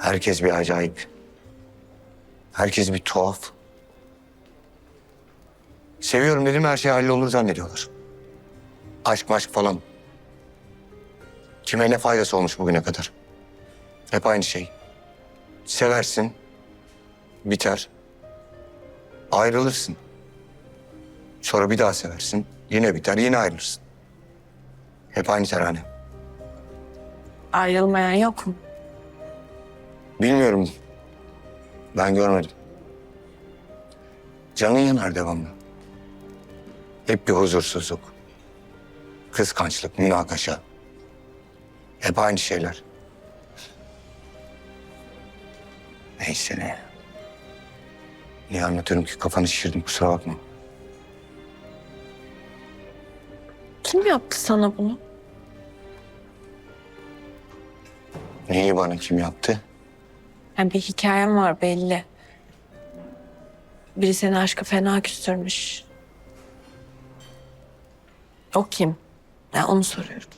Herkes bir acayip. Herkes bir tuhaf. Seviyorum dedim her şey hallolur zannediyorlar. Aşk maşk falan. Kime ne faydası olmuş bugüne kadar? Hep aynı şey. Seversin, biter, ayrılırsın. Sonra bir daha seversin, yine biter, yine ayrılırsın. Hep aynı terane. Ayrılmayan yok mu? Bilmiyorum. Ben görmedim. Canın yanar devamlı. Hep bir huzursuzluk. Kıskançlık, münakaşa. Hep aynı şeyler. Neyse ne. Niye anlatıyorum ki kafanı şişirdim kusura bakma. Kim yaptı sana bunu? Neyi bana kim yaptı? Yani bir hikayem var belli. Biri seni aşka fena küstürmüş. O kim? Ben onu soruyorum.